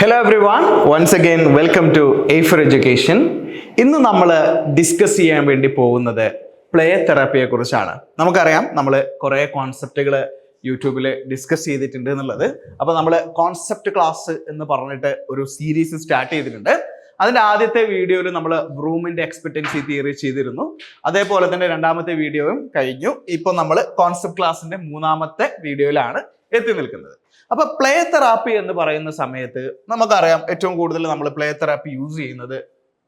Hello everyone once again welcome to A for education ഇന്ന് നമ്മൾ discuss ചെയ്യാൻ വേണ്ടി പോകുന്നത് പ്ലേ തെറാപ്പിയെ കുറിച്ചാണ്. നമുക്കറിയാം നമ്മൾ കുറേ കോൺസെപ്റ്റുകൾ യൂട്യൂബിൽ ഡിസ്കസ് ചെയ്തിട്ടുണ്ട് എന്നുള്ളത്. അപ്പോൾ നമ്മൾ കോൺസെപ്റ്റ് ക്ലാസ് എന്ന് പറഞ്ഞിട്ട് ഒരു സീരീസ് സ്റ്റാർട്ട് ചെയ്തിട്ടുണ്ട്. അതിന്റെ ആദ്യത്തെ വീഡിയോയിൽ നമ്മൾ ബ്രൂമിന്റെ എക്സ്പെക്ടൻസി തിയറി ചെയ്തിരുന്നു. അതേപോലെ തന്നെ രണ്ടാമത്തെ വീഡിയോയും കഴിഞ്ഞു. ഇപ്പോൾ നമ്മൾ കോൺസെപ്റ്റ് ക്ലാസ്സിന്റെ മൂന്നാമത്തെ വീഡിയോയിലാണ് എത്തി നിൽക്കുന്നത്. അപ്പൊ പ്ലേ തെറാപ്പി എന്ന് പറയുന്ന സമയത്ത് നമുക്കറിയാം ഏറ്റവും കൂടുതൽ നമ്മൾ പ്ലേ തെറാപ്പി യൂസ് ചെയ്യുന്നത്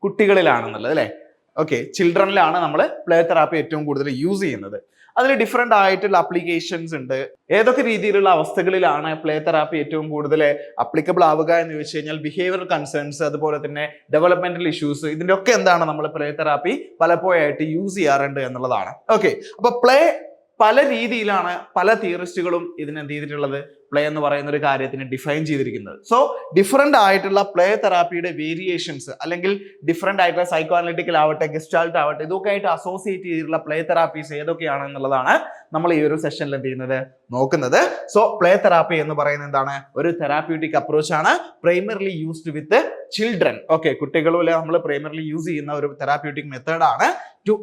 കുട്ടികളിലാണെന്നുള്ളത് അല്ലേ? ഓക്കെ ചിൽഡ്രനിലാണ് നമ്മൾ പ്ലേ തെറാപ്പി ഏറ്റവും കൂടുതൽ യൂസ് ചെയ്യുന്നത്. അതിൽ ഡിഫറെന്റ് ആയിട്ടുള്ള അപ്ലിക്കേഷൻസ് ഉണ്ട്. ഏതൊക്കെ രീതിയിലുള്ള അവസ്ഥകളിലാണ് പ്ലേ തെറാപ്പി ഏറ്റവും കൂടുതൽ അപ്ലിക്കബിൾ ആവുക എന്ന് ചോദിച്ചു കഴിഞ്ഞാൽ ബിഹേവിയർ കൺസേൺസ് അതുപോലെ തന്നെ ഡെവലപ്മെന്റൽ ഇഷ്യൂസ് ഇതിന്റെ ഒക്കെ എന്താണ് നമ്മൾ പ്ലേ തെറാപ്പി പലപ്പോഴായിട്ട് യൂസ് ചെയ്യാറുണ്ട് എന്നുള്ളതാണ്. ഓക്കെ അപ്പോൾ പ്ലേ പല രീതിയിലാണ് പല തിയറിസ്റ്റുകളും ഇതിന് എന്ത് ചെയ്തിട്ടുള്ളത്? പ്ലേ എന്ന് പറയുന്ന ഒരു കാര്യത്തിന് ഡിഫൈൻ ചെയ്തിരിക്കുന്നത്. സോ ഡിഫറെന്റ് ആയിട്ടുള്ള പ്ലേ തെറാപ്പിയുടെ വേരിയേഷൻസ് അല്ലെങ്കിൽ ഡിഫറെന്റ് ആയിട്ടുള്ള സൈക്കോ അനലിറ്റിക്കൽ ആവട്ടെ ഗെസ്റ്റാൾട്ട് ആവട്ടെ ഇതൊക്കെ ആയിട്ട് അസോസിയേറ്റ് ചെയ്തിട്ടുള്ള പ്ലേ തെറാപ്പീസ് ഏതൊക്കെയാണ് എന്നുള്ളതാണ് നമ്മൾ ഈ ഒരു സെഷനിൽ എന്ത് ചെയ്യുന്നത്? നോക്കുന്നത്. സോ പ്ലേ തെറാപ്പി എന്ന് പറയുന്നത് എന്താണ്? ഒരു തെറാപ്യൂട്ടിക് ആണ്. Primarily used with children okay കുട്ടികളിൽ നമ്മൾ പ്രൈമറിലി യൂസ് ചെയ്യുന്ന ഒരു തെറാപ്യൂട്ടിക് മെത്തേഡാണ് to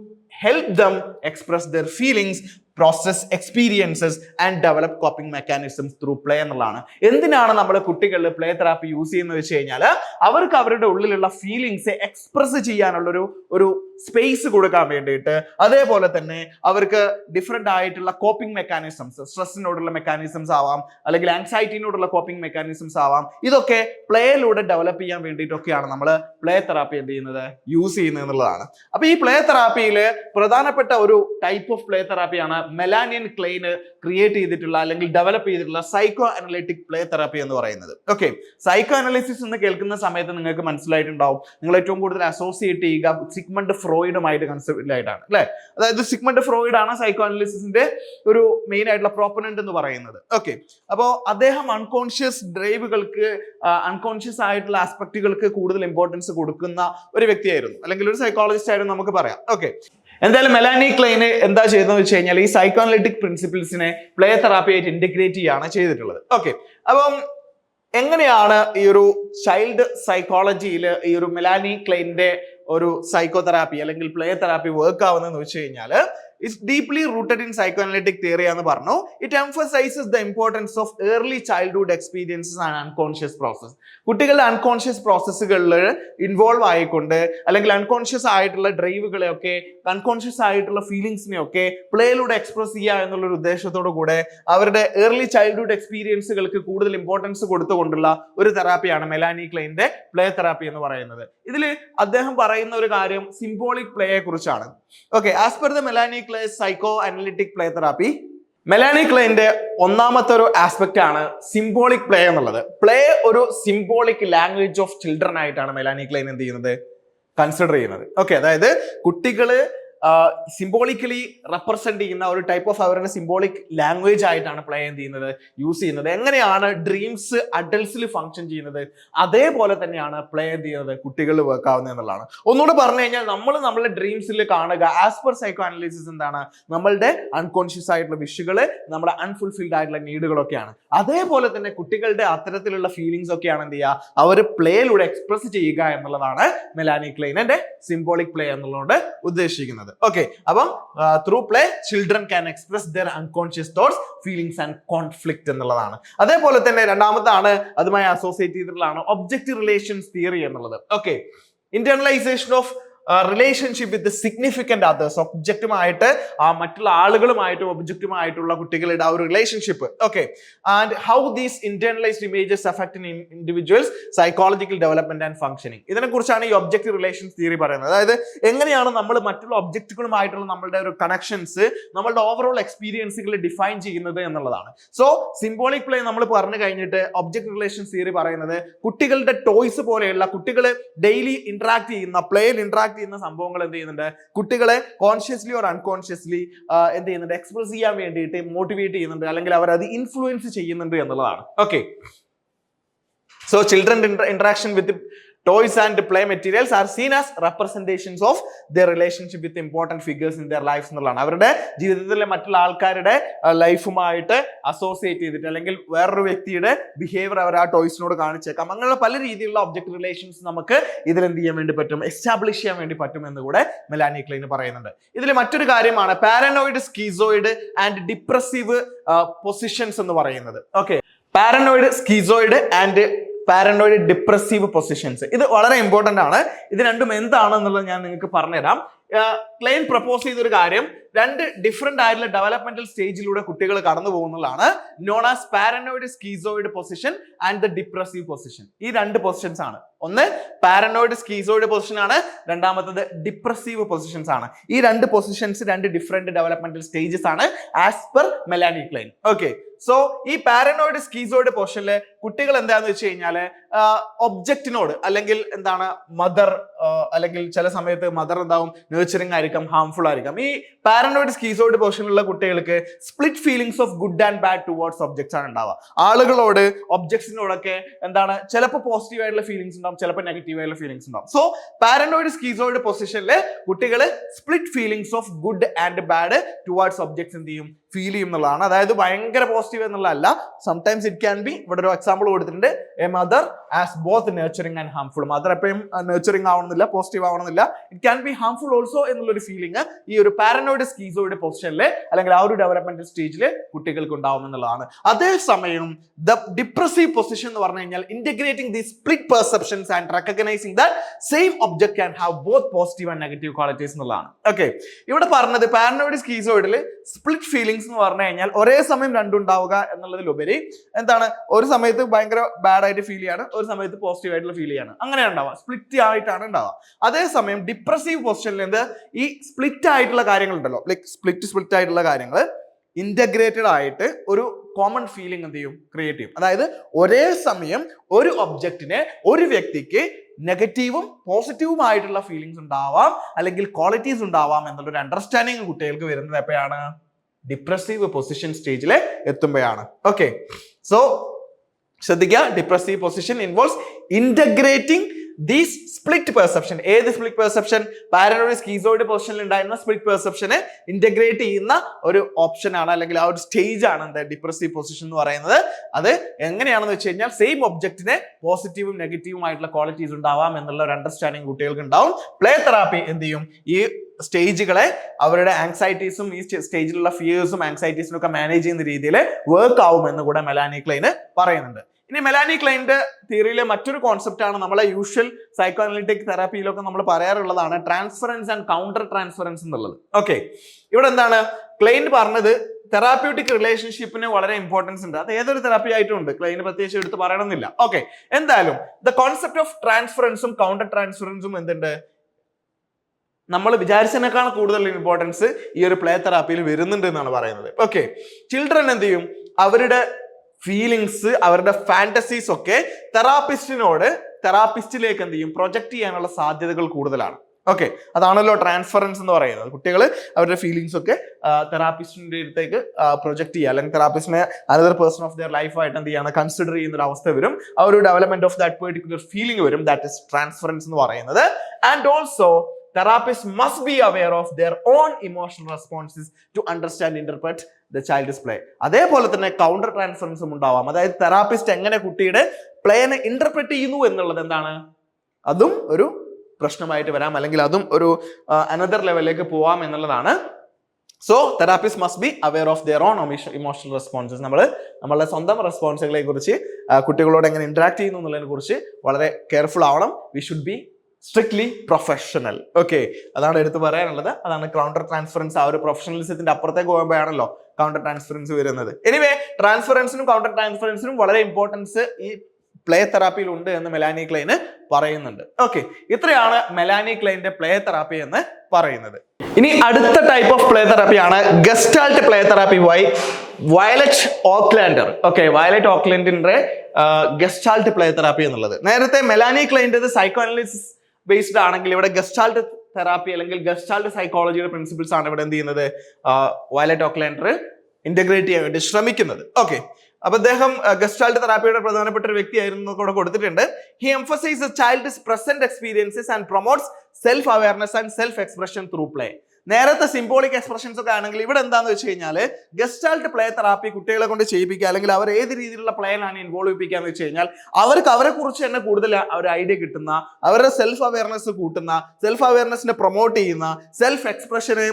help them express their feelings process experiences and develop coping mechanisms through play എന്നുള്ളതാണ്. എന്തിനാണ് നമ്മൾ കുട്ടികളിൽ പ്ലേ തെറാപ്പി യൂസ് ചെയ്യുന്നത് വെച്ച് കഴിഞ്ഞാൽ അവർക്ക് അവരുടെ ഉള്ളിലുള്ള ഫീലിങ്സ് എക്സ്പ്രസ് ചെയ്യാനുള്ള ഒരു ഒരു സ്പേസ് കൊടുക്കാൻ വേണ്ടിയിട്ട്. അതേപോലെ തന്നെ അവർക്ക് ഡിഫറെന്റ് ആയിട്ടുള്ള കോപ്പിംഗ് മെക്കാനിസംസ് സ്ട്രെസ്സിനോടുള്ള മെക്കാനിസംസ് ആവാം അല്ലെങ്കിൽ ആൻസൈറ്റിനോടുള്ള കോപ്പിംഗ് മെക്കാനിസംസ് ആവാം. ഇതൊക്കെ പ്ലേയിലൂടെ ഡെവലപ്പ് ചെയ്യാൻ വേണ്ടിയിട്ടൊക്കെയാണ് നമ്മൾ പ്ലേ തെറാപ്പി എന്ത് ചെയ്യുന്നത്? യൂസ് ചെയ്യുന്നത് എന്നുള്ളതാണ്. അപ്പോൾ ഈ പ്ലേ തെറാപ്പിയിൽ പ്രധാനപ്പെട്ട ഒരു ടൈപ്പ് ഓഫ് പ്ലേ തെറാപ്പിയാണ് മെലാനിയൻ ക്ലെയിന് ക്രിയേറ്റ് ചെയ്തിട്ടുള്ള അല്ലെങ്കിൽ ഡെവലപ്പ് ചെയ്തിട്ടുള്ള സൈക്കോ അനലിറ്റിക് പ്ലേ തെറാപ്പി എന്ന് പറയുന്നത്. ഓക്കെ സൈക്കോ അനാലിസിസ് എന്ന് കേൾക്കുന്ന സമയത്ത് നിങ്ങൾക്ക് മനസ്സിലായിട്ടുണ്ടാവും. നിങ്ങൾ ഏറ്റവും കൂടുതൽ അസോസിയേറ്റ് ചെയ്യുക സിഗ്മണ്ട് ഫ്രോയിഡുമായിട്ട് കൺസെപ്റ്റിലായിട്ടാണ് അല്ലെ? അതായത് സിഗ്മണ്ട് ഫ്രോയിഡ് ആണ് സൈക്കോ അനാലിസിസിന്റെ ഒരു മെയിൻ ആയിട്ടുള്ള പ്രോപ്പനന്റ് എന്ന് പറയുന്നത്. ഓക്കെ അപ്പോൾ അദ്ദേഹം അൺകോൺഷ്യസ് ഡ്രൈവുകൾക്ക് അൺകോൺഷ്യസ് ആയിട്ടുള്ള ആസ്പെക്റ്റുകൾക്ക് കൂടുതൽ ഇമ്പോർട്ടൻസ് കൊടുക്കുന്ന ഒരു വ്യക്തിയായിരുന്നു. അല്ലെങ്കിൽ ഒരു സൈക്കോളജിസ്റ്റ് ആയിരുന്നു നമുക്ക് പറയാം. ഓക്കെ എന്തായാലും മെലാനി ക്ലൈന് എന്താ ചെയ്തതെന്ന് വെച്ച് കഴിഞ്ഞാൽ ഈ സൈക്കോ അനലിറ്റിക് പ്രിൻസിപ്പിൾസിനെ പ്ലേ തെറാപ്പി ആയിട്ട് ഇന്റഗ്രേറ്റ് ചെയ്യാണ് ചെയ്തിട്ടുള്ളത്. ഓക്കെ അപ്പം എങ്ങനെയാണ് ഈ ഒരു ചൈൽഡ് സൈക്കോളജിയിൽ ഈ ഒരു മെലാനി ക്ലൈന്റെ ഒരു സൈക്കോതെറാപ്പി അല്ലെങ്കിൽ പ്ലേ തെറാപ്പി വർക്ക് ആവുന്നതെന്ന് വെച്ച് കഴിഞ്ഞാൽ it's deeply rooted in psychoanalytic theory എന്ന് പറഞ്ഞു. It emphasises the importance of early childhood experiences and unconscious process കുട്ടികളുടെ അൺകോൺഷ്യസ് പ്രോസസ്സുകളിൽ ഇൻവോൾവ് ആയിക്കൊണ്ട് അല്ലെങ്കിൽ അൺകോൺഷ്യസ് ആയിട്ടുള്ള ഡ്രൈവുകളെയൊക്കെ അൺകോൺഷ്യസ് ആയിട്ടുള്ള ഫീലിങ്സിനെയൊക്കെ പ്ലേയിലൂടെ എക്സ്പ്രസ് ചെയ്യുക എന്നുള്ള ഒരു ഉദ്ദേശത്തോടു കൂടെ അവരുടെ ഏർലി ചൈൽഡ്ഹുഡ് എക്സ്പീരിയൻസുകൾക്ക് കൂടുതൽ ഇമ്പോർട്ടൻസ് കൊടുത്തുകൊണ്ടുള്ള ഒരു തെറാപ്പിയാണ് മെലാനി ക്ലൈന്റെ പ്ലേ തെറാപ്പി എന്ന് പറയുന്നത്. ഇതിൽ അദ്ദേഹം പറയുന്ന ഒരു കാര്യം സിംബോളിക് പ്ലേയെ കുറിച്ചാണ്. Okay as per the Melanie Klein psychoanalytic play therapy Melanie ക്ലൈന്റെ ഒന്നാമത്തെ ഒരു ആസ്പെക്റ്റ് ആണ് സിംബോളിക് പ്ലേ എന്നുള്ളത്. പ്ലേ ഒരു സിംബോളിക് ലാംഗ്വേജ് ഓഫ് ചിൽഡ്രൻ ആയിട്ടാണ് മെലാനി ക്ലൈൻ എന്ത് ചെയ്യുന്നത്? കൺസിഡർ ചെയ്യുന്നത്. ഓക്കെ അതായത് കുട്ടികൾ സിംബോളിക്കലി റെപ്രസെന്റ് ചെയ്യുന്ന ഒരു ടൈപ്പ് ഓഫ് അവരുടെ സിംബോളിക് ലാംഗ്വേജ് ആയിട്ടാണ് പ്ലേ ചെയ്യുന്നത്? യൂസ് ചെയ്യുന്നത്. എങ്ങനെയാണ് ഡ്രീംസ് അഡൽസിൽ ഫങ്ഷൻ ചെയ്യുന്നത്? അതേപോലെ തന്നെയാണ് പ്ലേ ചെയ്യുന്നത്? കുട്ടികളിൽ വർക്ക് ആവുന്നത് എന്നുള്ളതാണ്. ഒന്നുകൂടെ പറഞ്ഞു കഴിഞ്ഞാൽ നമ്മൾ നമ്മുടെ ഡ്രീംസിൽ കാണുക ആസ് പെർ സൈക്കോ അനലിസിസ് എന്താണ്? നമ്മളുടെ അൺകോൺഷ്യസ് ആയിട്ടുള്ള വിഷുകൾ നമ്മുടെ അൺഫുൾഫിൽഡ് ആയിട്ടുള്ള നീഡുകളൊക്കെയാണ്. അതേപോലെ തന്നെ കുട്ടികളുടെ അത്തരത്തിലുള്ള ഫീലിങ്സ് ഒക്കെയാണ് എന്ത് ചെയ്യുക? അവർ പ്ലേയിലൂടെ എക്സ്പ്രസ് ചെയ്യുക എന്നുള്ളതാണ് മെലാനി ക്ലെയിനന്റെ സിംബോളിക് പ്ലേ എന്നുള്ളതുകൊണ്ട് ഉദ്ദേശിക്കുന്നത്. ഓക്കെ അപ്പം through play children can express their unconscious thoughts feelings and conflict എന്നുള്ളതാണ്. അതേപോലെ തന്നെ രണ്ടാമത്താണ് അതുമായി അസോസിയേറ്റ് ചെയ്തിട്ടുള്ളതാണ് ഒബ്ജക്റ്റ് റിലേഷൻസ് തിയറി എന്നുള്ളത്. Okay internalisation of relationship with significant others ഒബ്ജക്റ്റുമായിട്ട് ആ മറ്റുള്ള ആളുകളുമായിട്ടും ഒബ്ജക്റ്റുമായിട്ടുള്ള കുട്ടികളുടെ ആ ഒരു relationship okay and how these internalised images affect in individuals psychological development and functioning ഇതിനെ കുറിച്ചാണ് ഈ ഒബ്ജക്റ്റ് റിലേഷൻസ് തിയറി പറയുന്നത്. അതായത് എങ്ങനെയാണ് നമ്മൾ മറ്റുള്ള ഒബ്ജക്റ്റുകളുമായിട്ടുള്ള നമ്മളുടെ ഒരു കണക്ഷൻസ് നമ്മളുടെ ഓവറോൾ എക്സ്പീരിയൻസുകൾ ഡിഫൈൻ ചെയ്യുന്നത് എന്നുള്ളതാണ്. സോ സിംബോളിക് പ്ലേ നമ്മൾ പറഞ്ഞു കഴിഞ്ഞിട്ട് ഒബ്ജക്ട് റിലേഷൻസ് തിയറി പറയുന്നത് കുട്ടികളുടെ ടോയ്സ് പോലെയുള്ള കുട്ടികൾ ഡെയിലി ഇന്ററാക്ട് ചെയ്യുന്ന പ്ലേയിൽ ഇന്ററാക്ട് ചെയ്യുന്ന സംഭവങ്ങൾ എന്ത് ചെയ്യുന്നുണ്ട്? കുട്ടികളെ കോൺഷ്യസ്ലി ഓർ അൺകോൺഷ്യസ്ലി എന്ത് ചെയ്യുന്നുണ്ട്? എക്സ്പ്രസ് ചെയ്യാൻ വേണ്ടിയിട്ട് മോട്ടിവേറ്റ് ചെയ്യുന്നുണ്ട്. അല്ലെങ്കിൽ അവർ അത് ഇൻഫ്ലുവൻസ് ചെയ്യുന്നുണ്ട് എന്നുള്ളതാണ്. Okay so children interaction with toys and play materials are seen as representations of the relationship with important figures in their life എന്നുള്ളതാണ്. അവരുടെ ജീവിതത്തിലെ മറ്റുള്ള ആൾക്കാരുടെ ലൈഫുമായിട്ട് അസോസിയേറ്റ് ചെയ്തിട്ട് അല്ലെങ്കിൽ വേറൊരു വ്യക്തിയുടെ ബിഹേവിയർ അവർ ആ ടോയ്സിനോട് കാണിച്ചേക്കാം. അങ്ങനെയുള്ള പല രീതിയിലുള്ള ഒബ്ജക്ട് റിലേഷൻസ് നമുക്ക് ഇതിൽ എന്ത് ചെയ്യാൻ വേണ്ടി പറ്റും? എസ്റ്റാബ്ലിഷ് ചെയ്യാൻ വേണ്ടി പറ്റും എന്ന് കൂടെ മെലാനി ക്ലൈൻ പറയുന്നുണ്ട്. ഇതിൽ മറ്റൊരു കാര്യമാണ് paranoid schizoid and depressive positions എന്ന് പറയുന്നത്. Okay paranoid schizoid and paranoid depressive positions ഇത് വളരെ ഇമ്പോർട്ടന്റ് ആണ്. ഇത് രണ്ടും എന്താണെന്നുള്ളത് ഞാൻ നിങ്ങൾക്ക് പറഞ്ഞുതരാം. ക്ലെയിൻ പ്രപ്പോസ് ചെയ്തൊരു കാര്യം രണ്ട് ഡിഫറെന്റ് ആയിട്ടുള്ള ഡെവലപ്മെന്റൽ സ്റ്റേജിലൂടെ കുട്ടികൾ കടന്നു പോകുന്നതാണ് known as paranoid schizoid position and the depressive position ഈ രണ്ട് പൊസിഷൻസ് ആണ്. ഒന്ന് പാരനോയിഡ് സ്കീസോയിഡ് പൊസിഷൻ ആണ്. രണ്ടാമത്തത് ഡിപ്രസീവ് പൊസിഷൻസ് ആണ്. ഈ രണ്ട് പൊസിഷൻസ് രണ്ട് ഡിഫറെന്റ് ഡെവലപ്മെന്റൽ സ്റ്റേജസ് ആണ് as per Melanie Klein okay so ഈ പാരനോയിഡ് സ്കീസോയിഡ് പൊസിഷനിൽ കുട്ടികൾ എന്താന്ന് വെച്ച് കഴിഞ്ഞാൽ ഒബ്ജക്റ്റിനോട് അല്ലെങ്കിൽ എന്താണ് മദർ അല്ലെങ്കിൽ ചില സമയത്ത് മദർ എന്താവും നേച്ചറിങ് ആയിരിക്കാം. ഹാംഫുൾ ആയിരിക്കാം. ഈ പാരനോയിഡ് സ്കീസോയിഡ് പൊസിഷനിലുള്ള കുട്ടികൾക്ക് split feelings of good and bad towards objects ആണ് ഉണ്ടാവുക. ആളുകളോട് ഒബ്ജക്ട്സിനോടൊക്കെ എന്താണ് ചിലപ്പോൾ പോസിറ്റീവ് ആയിട്ടുള്ള ഫീലിംഗ്സ് ഉണ്ടാവും ചിലപ്പോൾ നെഗറ്റീവ് ആയിട്ടുള്ള ഫീലിംഗ്സ് ഉണ്ടാവും. സോ പാരനോയിഡ് സ്കീസോയിഡ് പൊസിഷനിൽ കുട്ടികൾ split feelings of good and bad towards objects എന്ത് ചെയ്യും? ഫീൽ ചെയ്യും എന്നുള്ളതാണ് അതായത് ഭയങ്കര പോസിറ്റീവ് എന്നുള്ളതല്ല. സംടൈംസ് ഇറ്റ് ക്യാൻ ബി ഇവിടെ ഒരു എക്സാമ്പിൾ കൊടുത്തിട്ടുണ്ട്. A mother as both nurturing and harmful mother എപ്പോഴും നേച്ചറിങ് ആവണമെന്നില്ല പോസിറ്റീവ് ആവണമെന്നില്ല. It can be harmful also എന്നുള്ളൊരു ഫീലിംഗ് ഈ ഒരു പാരനോയിഡ് സ്കീസോയുടെ പൊസിഷനിൽ അല്ലെങ്കിൽ ആ ഒരു ഡെവലപ്മെന്റ് സ്റ്റേജിൽ കുട്ടികൾക്ക് ഉണ്ടാവും എന്നുള്ളതാണ് അതേസമയം ദ ഡിപ്രസീവ് പൊസിഷൻ എന്ന് പറഞ്ഞു കഴിഞ്ഞാൽ integrating the split perceptions and recognising that same object can have both positive and negative qualities എന്നുള്ളതാണ്. ഓക്കെ ഇവിടെ പറഞ്ഞത് പാരനോയിഡ് സ്കീസോയിഡിൽ സ്പ്ലിറ്റ് ഫീലിംഗ്സ് എന്ന് പറഞ്ഞു കഴിഞ്ഞാൽ ഒരേ സമയം രണ്ടുണ്ടാവുക എന്നുള്ളതിലുപരി എന്താണ്? ഒരു സമയത്ത് ഭയങ്കര ബാഡ് ആയിട്ട് ഫീൽ ചെയ്യാണ് ഒരു സമയത്ത് പോസിറ്റീവ് ആയിട്ടുള്ള ഫീൽ ചെയ്യാണ്. അങ്ങനെയാണ് ഉണ്ടാവുക. സ്പ്ലിറ്റ് ആയിട്ടാണ് ഉണ്ടാവുക. അതേസമയം ഡിപ്രസീവ് പൊസിഷനിൽ എന്ത് ഈ സ്പ്ലിറ്റ് ആയിട്ടുള്ള കാര്യങ്ങൾ ഉണ്ടല്ലോ. ലൈക്ക് സ്പ്ലിറ്റ് സ്പ്ലിറ്റ് ആയിട്ടുള്ള കാര്യങ്ങൾ ഇന്റഗ്രേറ്റഡ് ആയിട്ട് ഒരു കോമൺ ഫീലിംഗ് എന്ത് ചെയ്യും? ക്രിയേറ്റ് ചെയ്യും. അതായത് ഒരേ സമയം ഒരു ഒബ്ജക്റ്റിനെ ഒരു വ്യക്തിക്ക് നെഗറ്റീവും പോസിറ്റീവും ആയിട്ടുള്ള ഫീലിങ്സ് ഉണ്ടാവാം അല്ലെങ്കിൽ ക്വാളിറ്റീസ് ഉണ്ടാവാം എന്നുള്ളൊരു അണ്ടർസ്റ്റാൻഡിങ് കുട്ടികൾക്ക് വരുന്നത് എപ്പോഴാണ്? ഡിപ്രസീവ് പൊസിഷൻ സ്റ്റേജിൽ എത്തുമ്പോഴാണ്. ഓക്കെ സോ ശ്രദ്ധിക്കുക depressive position involves integrating these split perception ഏത് സ്പ്ലിറ്റ് പെർസെപ്ഷൻ പാരനോയിഡ് സ്കീസോയിഡ് പൊസിഷനിൽ ഉണ്ടായിരുന്ന സ്പ്ലിറ്റ് പെർസെപ്ഷനെ ഇന്റഗ്രേറ്റ് ചെയ്യുന്ന ഒരു ഓപ്ഷൻ ആണ് അല്ലെങ്കിൽ ആ ഒരു സ്റ്റേജ് ആണ് എന്താ ഡിപ്രസീവ് പൊസിഷൻ എന്ന് പറയുന്നത്. അത് എങ്ങനെയാണെന്ന് വെച്ച് കഴിഞ്ഞാൽ സെയിം ഒബ്ജക്റ്റിന് പോസിറ്റീവും നെഗറ്റീവും ആയിട്ടുള്ള ക്വാളിറ്റീസ് ഉണ്ടാവാം എന്നുള്ള ഒരു അണ്ടർസ്റ്റാൻഡിങ് കുട്ടികൾക്ക് ഉണ്ടാവും. പ്ലേ തെറാപ്പി എന്ത് ചെയ്യും? ഈ സ്റ്റേജുകളെ അവരുടെ ആങ്സൈറ്റീസും ഈ സ്റ്റേജിലുള്ള ഫിയേഴ്സും ആങ്സൈറ്റീസും ഒക്കെ മാനേജ് ചെയ്യുന്ന രീതിയിൽ വർക്ക് ആവും എന്ന് കൂടെ മെലാനി ക്ലൈന് പറയുന്നുണ്ട്. ഇനി മെലാനി ക്ലൈന്റെ തിയറിയിലെ മറ്റൊരു കോൺസെപ്റ്റ് ആണ് നമ്മളെ യൂഷ്വൽ സൈക്കോ അനലിറ്റിക് തെറാപ്പിയിലൊക്കെ നമ്മൾ പറയാറുള്ളതാണ് ട്രാൻസ്ഫറൻസ് ആൻഡ് കൗണ്ടർ ട്രാൻസ്ഫറൻസ് എന്നുള്ളത്. ഓക്കെ ഇവിടെ എന്താണ്? ക്ലൈന്റ് പറഞ്ഞത് തെറാപ്യൂട്ടിക് റിലേഷൻഷിപ്പിന് വളരെ ഇമ്പോർട്ടൻസ് ഉണ്ട്. അത് ഏതൊരു തെറാപ്പി ആയിട്ടും ഉണ്ട്. ക്ലൈന്റ് പ്രത്യേകിച്ച് എടുത്ത് പറയണമെന്നില്ല. ഓക്കെ എന്തായാലും ദ കോൺസെപ്റ്റ് ഓഫ് ട്രാൻസ്ഫറൻസും കൗണ്ടർ ട്രാൻസ്ഫറൻസും എന്തുണ്ട്? നമ്മൾ വിചാരിച്ചതിനേക്കാൾ കൂടുതൽ ഇമ്പോർട്ടൻസ് ഈ ഒരു പ്ലേ തെറാപ്പിയിൽ വരുന്നുണ്ട് എന്നാണ് പറയുന്നത്. ഓക്കെ ചിൽഡ്രൻ എന്ത് ചെയ്യും? അവരുടെ ഫീലിങ്സ് അവരുടെ ഫാന്റസീസ് ഒക്കെ തെറാപ്പിസ്റ്റിനോട് തെറാപ്പിസ്റ്റിലേക്ക് എന്ത് ചെയ്യും? പ്രൊജക്ട് ചെയ്യാനുള്ള സാധ്യതകൾ കൂടുതലാണ്. ഓക്കെ അതാണല്ലോ ട്രാൻസ്ഫറൻസ് എന്ന് പറയുന്നത്. കുട്ടികൾ അവരുടെ ഫീലിങ്സ് ഒക്കെ തെറാപ്പിസ്റ്റിന്റെ അടുത്തേക്ക് പ്രൊജക്ട് ചെയ്യുക. അല്ലെങ്കിൽ തെറാപ്പിസ്റ്റിനെ അനദർ പേഴ്സൺ ഓഫ് ദിയർ ലൈഫായിട്ട് എന്ത് ചെയ്യാണ് കൺസിഡർ ചെയ്യുന്ന ഒരു അവസ്ഥ വരും. ആ ഒരു development of that particular feeling വരും. ദാറ്റ് ഇസ് ട്രാൻസ്ഫറൻസ് എന്ന് പറയുന്നത്. And also therapist must be aware of their own emotional responses to understand interpret the child display അതേപോലെ തന്നെ കൗണ്ടർ ട്രാൻസ്ഫറൻസും ഉണ്ടാവാം. അതായത് തെറാപ്പിസ്റ്റ് എങ്ങനെ കുട്ടിയുടെ പ്ലേനെ ഇന്റർപ്രറ്റ് ചെയ്യുന്നു എന്നുള്ളത് എന്താണ്? അതും ഒരു പ്രശ്നമായിട്ട് വരാം. അല്ലെങ്കിൽ അതും ഒരു അനദർ ലെവലിലേക്ക് പോവാം എന്നുള്ളതാണ്. So therapist must be aware of their own emotional responses നമ്മൾ നമ്മളുടെ സ്വന്തം റെസ്പോൺസുകളെ കുറിച്ച് കുട്ടികളോട് എങ്ങനെ ഇന്ററാക്ട് ചെയ്യുന്നു എന്നുള്ളതിനെ കുറിച്ച് വളരെ കെയർഫുൾ ആവണം. We should be strictly professional okay അതാണ് എടുത്തു പറയാനുള്ളത്. അതാണ് കൗണ്ടർ ട്രാൻസ്ഫറൻസ് ആ ഒരു പ്രൊഫഷണലിസത്തിന്റെ അപ്പുറത്തേക്ക് പോകുമ്പോഴാണല്ലോ കൗണ്ടർ ട്രാൻസ്ഫറൻസ് വരുന്നത്. എനിവേ ട്രാൻസ്ഫറൻസിനും കൗണ്ടർ ട്രാൻസ്ഫറൻസിനും വളരെ ഇമ്പോർട്ടൻസ് ഈ പ്ലേ തെറാപ്പിയിൽ ഉണ്ട് എന്ന് മെലാനി ക്ലൈന് പറയുന്നുണ്ട്. ഓക്കെ ഇത്രയാണ് മെലാനി ക്ലൈന്റെ പ്ലേ തെറാപ്പി എന്ന് പറയുന്നത്. ഇനി അടുത്ത type of play തെറാപ്പിയാണ് gestalt play therapy by Violet Oaklander okay Violet ഓക്ലാൻഡിന്റെ gestalt play therapy എന്നുള്ളത്. നേരത്തെ മെലാനി ക്ലൈന്റെ സൈക്കോ അനലിസിസ് ബേസ്ഡ് ആണെങ്കിൽ ഇവിടെ ഗസ്റ്റാൾട്ട് തെറാപ്പി അല്ലെങ്കിൽ ഗസ്റ്റാൾട്ട് സൈക്കോളജിയുടെ പ്രിൻസിപ്പിൾസ് ആണ് ഇവിടെ എന്ത് ചെയ്യുന്നത്? വയലറ്റ് ഓക്ലാൻഡർ ഇന്റഗ്രേറ്റ് ചെയ്യാൻ വേണ്ടി ശ്രമിക്കുന്നത്. ഓക്കെ അപ്പൊ അദ്ദേഹം ഗസ്റ്റാൾട്ട് തെറാപ്പിയുടെ പ്രധാനപ്പെട്ട ഒരു വ്യക്തിയായിരുന്നു കൂടെ കൊടുത്തിട്ടുണ്ട് he emphasise child present experiences and promotes self awareness and self expression through play നേരത്തെ സിംബോളിക് എക്സ്പ്രഷൻസ് ഒക്കെ ആണെങ്കിൽ ഇവിടെ എന്താന്ന് വെച്ച് കഴിഞ്ഞാൽ ഗസ്റ്റാൾട്ട് പ്ലേ തെറാപ്പി കുട്ടികളെ കൊണ്ട് ചെയ്യിപ്പിക്കുക അല്ലെങ്കിൽ അവർ ഏത് രീതിയിലുള്ള പ്ലേയിലാണ് ഇൻവോൾവ് ചെയ്യിപ്പിക്കുക എന്ന് വെച്ച് കഴിഞ്ഞാൽ അവർക്ക് അവരെ കുറിച്ച് തന്നെ കൂടുതൽ ഒരു ഐഡിയ കിട്ടുന്ന അവരുടെ സെൽഫ് അവയർനെസ് കൂട്ടുന്ന സെൽഫ് അവയർനെസ്സിനെ പ്രൊമോട്ട് ചെയ്യുന്ന സെൽഫ് എക്സ്പ്രഷന്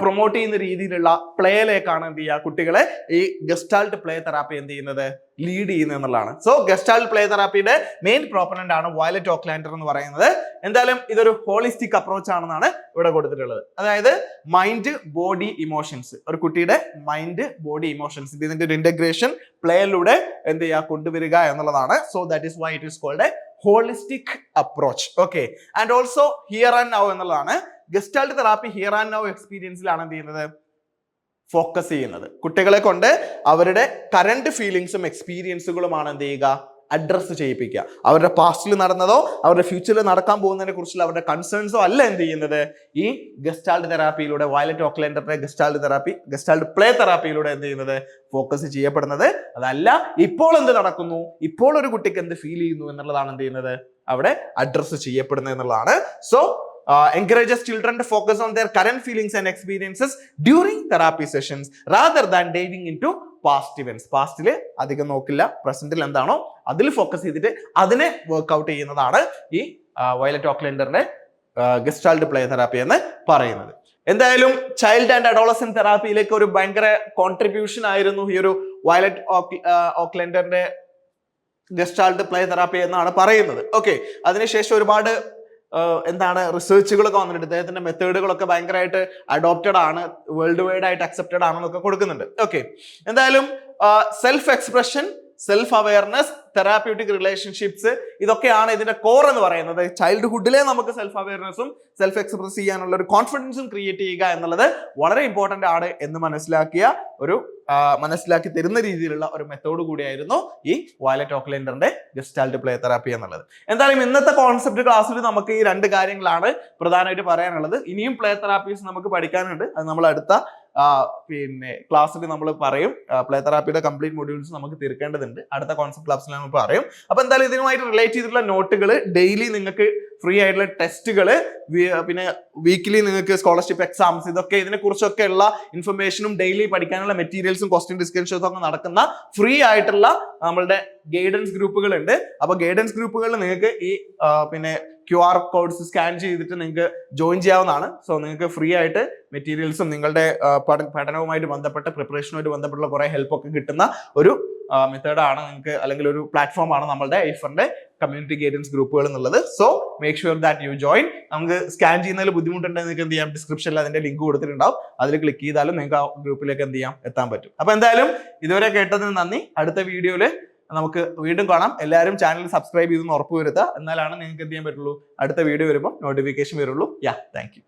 പ്രൊമോട്ട് ചെയ്യുന്ന രീതിയിലുള്ള പ്ലേയിലേക്കാണ് എന്ത് ചെയ്യുക കുട്ടികളെ ഈ ഗസ്റ്റാൾട്ട് പ്ലേ തെറാപ്പി എന്ത് ചെയ്യുന്നത്? ലീഡ് ചെയ്യുന്നത് എന്നുള്ളതാണ്. സോ ഗസ്റ്റാൾട്ട് പ്ലേ തെറാപ്പിയുടെ മെയിൻ പ്രോപ്പനന്റ് ആണ് വയലറ്റ് ഓക്ലാൻഡർ എന്ന് പറയുന്നത്. എന്തായാലും ഇതൊരു ഹോളിസ്റ്റിക് അപ്രോച്ച് ആണെന്നാണ് ഇവിടെ കൊടുത്തിട്ടുള്ളത്. അതായത് മൈൻഡ് ബോഡി ഇമോഷൻസ് ഒരു കുട്ടിയുടെ മൈൻഡ് ബോഡി ഇമോഷൻസ് ഇതിന്റെ ഒരു ഇന്റഗ്രേഷൻ പ്ലേയിലൂടെ എന്ത് ചെയ്യുക കൊണ്ടുവരിക എന്നുള്ളതാണ്. So that is why it is called holistic approach okay and also here and now എന്നുള്ളതാണ്. Gestalt therapy here and now എക്സ്പീരിയൻസിലാണ് എന്ത് ചെയ്യുന്നത്? ഫോക്കസ് ചെയ്യുന്നത്. കുട്ടികളെ കൊണ്ട് അവരുടെ കറണ്ട് ഫീലിങ്സും എക്സ്പീരിയൻസുകളുമാണ് എന്ത് ചെയ്യുക? അഡ്രസ്സ് ചെയ്യിപ്പിക്കുക. അവരുടെ പാസ്റ്റിൽ നടന്നതോ അവരുടെ ഫ്യൂച്ചറിൽ നടക്കാൻ പോകുന്നതിനെ കുറിച്ചുള്ള അവരുടെ കൺസേൺസോ അല്ല എന്ത് ചെയ്യുന്നത്? ഈ ഗസ്റ്റാൾഡ് തെറാപ്പിയിലൂടെ വയലറ്റ് ഓക്ലൻഡറിന്റെ ഗസ്റ്റാൾഡ് തെറാപ്പി ഗസ്റ്റാൾഡ് പ്ലേ തെറാപ്പിയിലൂടെ എന്ത് ചെയ്യുന്നത്? ഫോക്കസ് ചെയ്യപ്പെടുന്നത്. അതല്ല ഇപ്പോൾ എന്ത് നടക്കുന്നു? ഇപ്പോൾ ഒരു കുട്ടിക്ക് എന്ത് ഫീൽ ചെയ്യുന്നു എന്നുള്ളതാണ് എന്ത് ചെയ്യുന്നത്? അവിടെ അഡ്രസ്സ് ചെയ്യപ്പെടുന്നത് എന്നുള്ളതാണ്. So encourages children to focus on their current feelings and experiences during therapy sessions rather than diving into past events പാസ്റ്റിൽ അധികം നോക്കില്ല. പ്രസന്റിൽ എന്താണോ അതിൽ ഫോക്കസ് ചെയ്തിട്ട് അതിനെ വർക്ക്ഔട്ട് ചെയ്യുന്നതാണ് ഈ വയലറ്റ് ഓക്ലൻഡറിന്റെ ഗസ്റ്റാൾഡ് പ്ലേ തെറാപ്പി എന്ന് പറയുന്നത്. എന്തായാലും ചൈൽഡ് ആൻഡ് അഡോളസൻ തെറാപ്പിയിലേക്ക് ഒരു ഭയങ്കര കോൺട്രിബ്യൂഷൻ ആയിരുന്നു ഈ ഒരു വയലറ്റ് ഓക്ലൻഡറിന്റെ ഗസ്റ്റാൾഡ് പ്ലേ തെറാപ്പി എന്നാണ് പറയുന്നത്. ഓക്കെ അതിനുശേഷം ഒരുപാട് എന്താണ് റിസർച്ചുകളൊക്കെ വന്നിട്ടുണ്ട്. ഇദ്ദേഹത്തിന്റെ മെത്തേഡുകളൊക്കെ ഭയങ്കരമായിട്ട് അഡോപ്റ്റഡ് ആണ് വേൾഡ് വൈഡ് ആയിട്ട് അക്സെപ്റ്റഡ് ആണെന്നൊക്കെ കൊടുക്കുന്നുണ്ട്. ഓക്കെ എന്തായാലും self expression self awareness therapeutic relationships ഇതൊക്കെയാണ് ഇതിന്റെ കോർ എന്ന് പറയുന്നത്. ചൈൽഡ്ഹുഡിലെ നമുക്ക് സെൽഫ് അവയർനെസ്സും സെൽഫ് എക്സ്പ്രസ് ചെയ്യാനുള്ള ഒരു കോൺഫിഡൻസും ക്രിയേറ്റ് ചെയ്യുക എന്നുള്ളത് വളരെ ഇമ്പോർട്ടന്റ് ആണ് എന്ന് മനസ്സിലാക്കിയ ഒരു മനസ്സിലാക്കി തരുന്ന രീതിയിലുള്ള ഒരു മെത്തേഡ് കൂടിയായിരുന്നു ഈ വയലറ്റ് ഓക്ലൻഡറിന്റെ ഗസ്റ്റാൾട്ട് പ്ലേ തെറാപ്പി എന്നുള്ളത്. എന്തായാലും ഇന്നത്തെ കോൺസെപ്റ്റ് ക്ലാസ്സിൽ നമുക്ക് ഈ രണ്ട് കാര്യങ്ങളാണ് പ്രധാനമായിട്ട് പറയാനുള്ളത്. ഇനിയും പ്ലേ തെറാപ്പീസ് നമുക്ക് പഠിക്കാനുണ്ട്. അത് നമ്മൾ അടുത്ത പിന്നെ ക്ലാസ്സിൽ നമ്മൾ പറയും പ്ലേ തെറാപ്പിയുടെ കംപ്ലീറ്റ് മൊഡ്യൂൾസ് നമുക്ക് തീർക്കേണ്ടതുണ്ട്. അടുത്ത കോൺസെപ്റ്റ് ക്ലാസ്സിൽ നമ്മൾ പറയും. അപ്പൊ എന്തായാലും ഇതിനുമായിട്ട് റിലേറ്റ് ചെയ്തിട്ടുള്ള നോട്ടുകൾ ഡെയിലി നിങ്ങൾക്ക് ഫ്രീ ആയിട്ടുള്ള ടെസ്റ്റുകൾ പിന്നെ വീക്കിലി നിങ്ങൾക്ക് സ്കോളർഷിപ്പ് എക്സാംസ് ഇതൊക്കെ ഇതിനെ കുറിച്ചൊക്കെ ഉള്ള ഇൻഫർമേഷനും ഡെയിലി പഠിക്കാനുള്ള മെറ്റീരിയൽസും ക്വസ്റ്റ്യൻ ഡിസ്കഷൻസും ഒക്കെ നടക്കുന്ന ഫ്രീ ആയിട്ടുള്ള നമ്മളുടെ ഗൈഡൻസ് ഗ്രൂപ്പുകൾ ഉണ്ട് അപ്പൊ ഗൈഡൻസ് ഗ്രൂപ്പുകളിൽ നിങ്ങൾക്ക് ഈ പിന്നെ ക്യു ആർ കോഡ്സ് സ്കാൻ ചെയ്തിട്ട് നിങ്ങൾക്ക് ജോയിൻ ചെയ്യാവുന്നതാണ്. സോ നിങ്ങൾക്ക് ഫ്രീ ആയിട്ട് മെറ്റീരിയൽസും നിങ്ങളുടെ പഠനവുമായിട്ട് ബന്ധപ്പെട്ട പ്രിപ്പറേഷനുമായിട്ട് ബന്ധപ്പെട്ടുള്ള കുറെ ഹെൽപ്പ് ഒക്കെ കിട്ടുന്ന ഒരു മെത്തേഡാണ് നിങ്ങൾക്ക് അല്ലെങ്കിൽ ഒരു പ്ലാറ്റ്ഫോമാണ് നമ്മളുടെ ഐഫറിന്റെ കമ്മ്യൂണിറ്റി ഗൈഡൻസ് ഗ്രൂപ്പുകൾ എന്നുള്ളത്. So make sure that you join നമുക്ക് സ്കാൻ ചെയ്യുന്നതിൽ ബുദ്ധിമുട്ടുണ്ടെങ്കിൽ നിങ്ങൾക്ക് എന്ത് ചെയ്യാം? ഡിസ്ക്രിപ്ഷനിൽ അതിന്റെ ലിങ്ക് കൊടുത്തിട്ടുണ്ടാവും. അതിൽ ക്ലിക്ക് ചെയ്താലും നിങ്ങൾക്ക് ആ ഗ്രൂപ്പിലേക്ക് എന്ത് ചെയ്യാം? എത്താൻ പറ്റും. അപ്പൊ എന്തായാലും ഇതുവരെ കേട്ടതിന് നന്ദി. അടുത്ത വീഡിയോയിൽ നമുക്ക് വീണ്ടും കാണാം. എല്ലാവരും ചാനൽ സബ്സ്ക്രൈബ് ചെയ്തെന്ന് ഉറപ്പ് വരുത്തുക. എന്നാലാണ് നിങ്ങൾക്ക് എന്ത് ചെയ്യാൻ പറ്റുള്ളൂ? അടുത്ത വീഡിയോ വരുമ്പോൾ നോട്ടിഫിക്കേഷൻ വരുള്ളൂ. യാ താങ്ക് യു